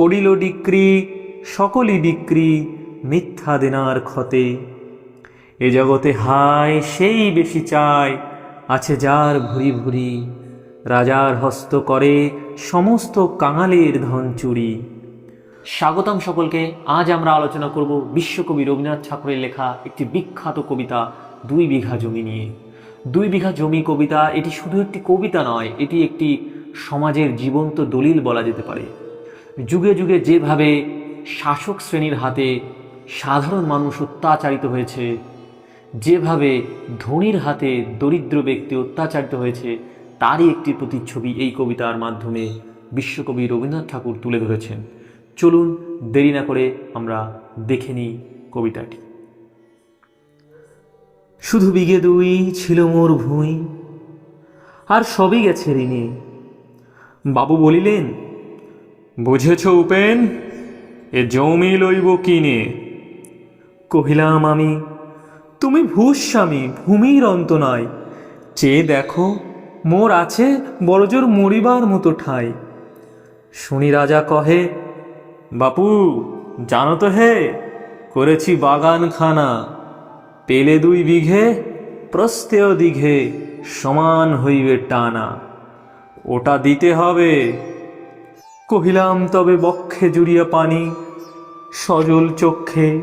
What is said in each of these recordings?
করিল ডিক্রি, সকলই বিক্রি মিথ্যা দেনার ক্ষতে। এ জগতে হায়, সেই বেশি চায়, আছে যার ভুরি ভুরি। রাজার হস্ত করে সমস্ত কাঙালের ধন চুরি। স্বাগতম সকলকে, আজ আমরা আলোচনা করব বিশ্বকবি রবীন্দ্রনাথ ঠাকুরের লেখা একটি বিখ্যাত কবিতা, দুই বিঘা জমি নিয়ে। দুই বিঘা জমি কবিতা, এটি শুধু একটি কবিতা নয়, এটি একটি সমাজের জীবন্ত দলিল বলা যেতে পারে। যুগে যুগে যেভাবে শাসক শ্রেণির হাতে সাধারণ মানুষ অত্যাচারিত হয়েছে, যেভাবে ধনীর হাতে দরিদ্র ব্যক্তি অত্যাচারিত হয়েছে, তারই একটি প্রতিচ্ছবি এই কবিতার মাধ্যমে বিশ্বকবি রবীন্দ্রনাথ ঠাকুর তুলে ধরেছেন। চলুন দেরি না করে আমরা দেখে নিই কবিতাটি। শুধু বিঘে দুই ছিল মোর ভুঁই, আর সবই গেছে ঋণে। বাবু বলিলেন বুঝেছ উপেন? এ জমি লইব কিনে। কহিলাম, আমি, তুমি ভূস্বামী ভূমির অন্ত নয় চেয়ে দেখো, মোর আছে বড়জোর মরিবার মতো ঠাই। শুনি রাজা কহে, বাপু, জানো তো হে, করেছি বাগানখানা। পেলে দুই বিঘে, প্রস্থেয় দিঘে সমান হইবে টানা। ওটা দিতে হবে কহিলাম, তবে বক্ষে জুড়িয়া পানি, সজল চক্ষে,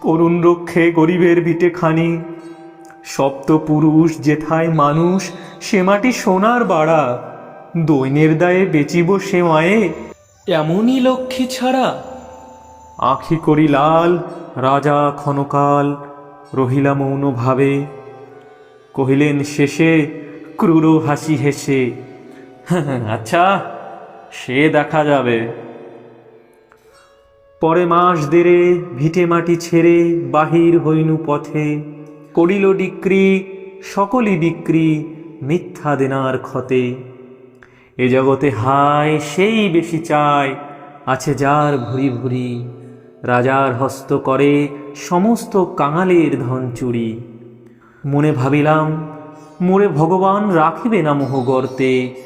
করুণ রক্ষে গরিবের ভিটে খানি। সপ্ত পুরুষ যেথায় মানুষ, সে মাটি সোনার বাড়া। দৈনের দায়ে বেচিব সে মায়ে, এমনই লক্ষ্মী ছাড়া। আখি করি লাল, রাজা ক্ষণকাল রহিলা মৌন ভাবে কহিলেন, শেষে ক্রুর হাসি হেসে। আচ্ছা সে দেখা যাবে। পরে মাস দেরে ভিটে মাটি ছেড়ে বাহির হইনু পথে, করিল ডিক্রি সকলই বিক্রি মিথ্যা দেনার ক্ষতে। এ জগতে হায়, সেই বেশি চায়, আছে যার ভুরি ভুরি। রাজার হস্ত করে সমস্ত কাঙালের ধন চুরি। মনে ভাবিলাম, মোরে ভগবান রাখিবে না মোহ গর্তে।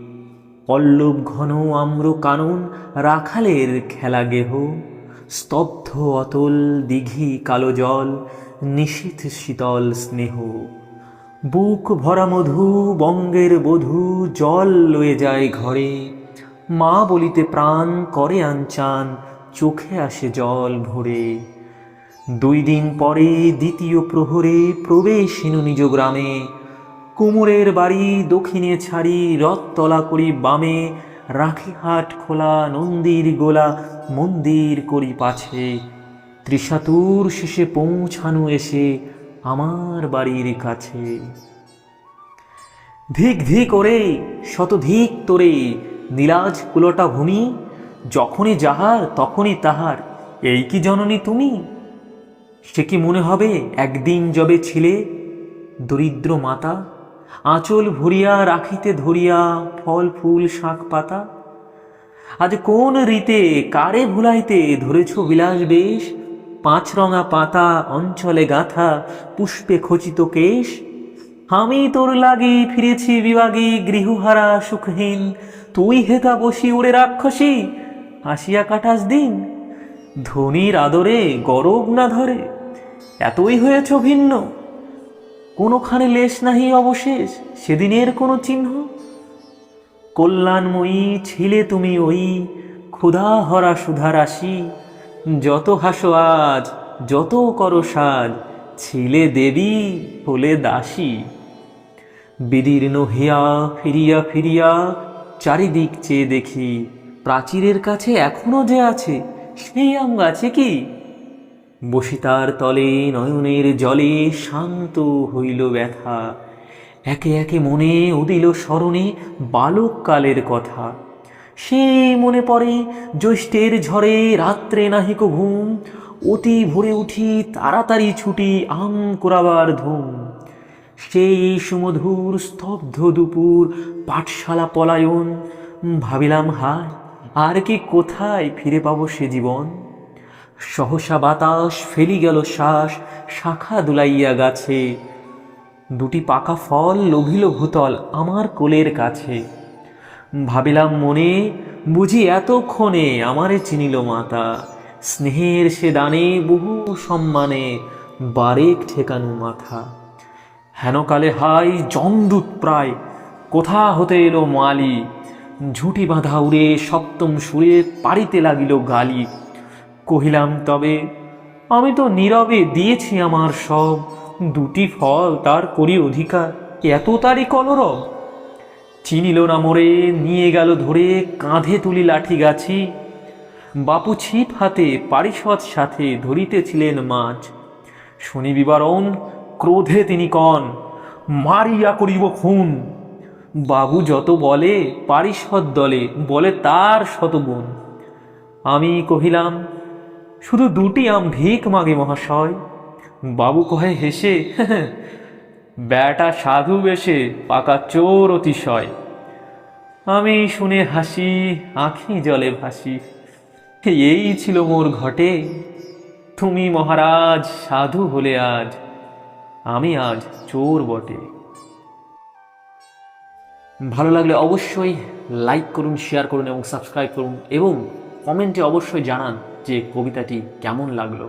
পল্লব ঘন আম্র কানন রাখালের খেলা গেহ স্তব্ধ অতল দিঘি কালো জল, নিশীথ শীতল স্নেহ। বুক ভরা মধু, বঙ্গের বধূ, জল লয়ে যায় ঘরে। মা বলিতে প্রাণ করে আনচান, চোখে আসে জল ভরে। দুই দিন পরে দ্বিতীয় প্রহরে প্রবেশিনু নিজ গ্রামে। কুমোরের বাড়ি দক্ষিণে ছাড়ি রথতলা করি বামে, রাখি হাট খোলা, নন্দীর গোলা, মন্দির করি পাছে। ত্রিশাতুর শেষে পৌঁছানো এসে আমার বাড়ির কাছে। ধিক ধিক ওরে, শতধিক তোরে, নীলাজ কুলটা ভূমি, যখনই যাহার তখনই তাহার, এই কি জননী তুমি? সে কি মনে হবে একদিন যবে ছিলে, দরিদ্র মাতা? আঁচল ভরিয়া রাখিতে ধরিয়া ফল, ফুল, শাক, পাতা? আজ কোন রীতে, কারে ভুলাইতে ধরেছ বিলাস বেশ? পাঁচ রঙা পাতা, অঞ্চলে গাথা, পুষ্পে খচিত কেশ? আমি তোর লাগি ফিরেছি বিভাগী গৃহহারা সুখহীন। তুই হেতা বসি উড়ে রাক্ষসী হাসিয়া কাটাস দিন। ধনির আদরে গরব না ধরে, এতই হয়েছ ভিন্ন। কোনোখানে লেশ নাহি অবশেষ, সেদিনের কোনো চিহ্ন? কল্যাণময়ী ছিলে তুমি ওই ক্ষুধা হরা সুধা রাশি যত হাসো আজ, যত করো সাজ, ছিলে দেবী হলে দাসী। বিদীর্ণ হিয়া ফিরিয়া ফিরিয়া চারিদিক চেয়ে দেখি, প্রাচীরের কাছে এখনও যে আছে, সেই আম গাছে কি? বসিতার তলে নয়নের জলে শান্ত হইল ব্যথা। একে একে মনে উদিল স্মরণে বালককালের কথা। সে মনে পড়ে, জ্যৈষ্ঠের ঝড়ে রাত্রে নাহিক ঘুম। অতি ভোরে উঠি তাড়াতাড়ি ছুটি আম কোরাবার ধুম। সেই সুমধুর স্তব্ধ দুপুর, পাঠশালা পলায়ন। ভাবিলাম হায়, আর কি কোথায় ফিরে পাবো সে জীবন? সহসা বাতাস ফেলি গেল শ্বাস, শাখা দুলাইয়া গাছে। দুটি পাকা ফল লোভিল ভূতল আমার কোলের কাছে। ভাবিলাম মনে, বুঝি এতক্ষণে আমারে চিনিল মাতা। স্নেহের সে দানে বহু সম্মানে বারেক ঠেকানো মাথা। হেনকালে হাই জমদূত প্রায়, কোথা হতে এলো মালি? ঝুঁটি বাঁধা উড়ে সপ্তম সুরে পারিতে লাগিল গালি। কহিলাম, তবে আমি তো নীরবে দিয়েছি আমার সব। দুটি ফল তার করি অধিকার। এত তারই কলরব? চিনিল না মোরে, নিয়ে গেল ধরে, কাঁধে তুলি লাঠি গাছি। বাপু ছিপ হাতে পারিষদ সাথে ধরিতেছিলেন মাছ। শুনি ক্রোধে তিনি কন, মারিয়া করিব খুন। বাবু যত বলে পারিষদ দলে, বলে তার শতগুণ। আমি কহিলাম শুধু দুটি আম ভিক মাগে মহাশয়। বাবু কহে হেসে, ব্যাটা সাধু বেশে পাকা চোর অতিশয়। আমি শুনে হাসি, আঁখি জলে ভাসি। এই ছিল মোর ঘটে। তুমি মহারাজ সাধু হলে আজ, আমি আজ চোর বটে। ভালো লাগলে অবশ্যই লাইক করুন, শেয়ার করুন এবং সাবস্ক্রাইব করুন এবং কমেন্টে অবশ্যই জানান যে কবিতাটি কেমন লাগল।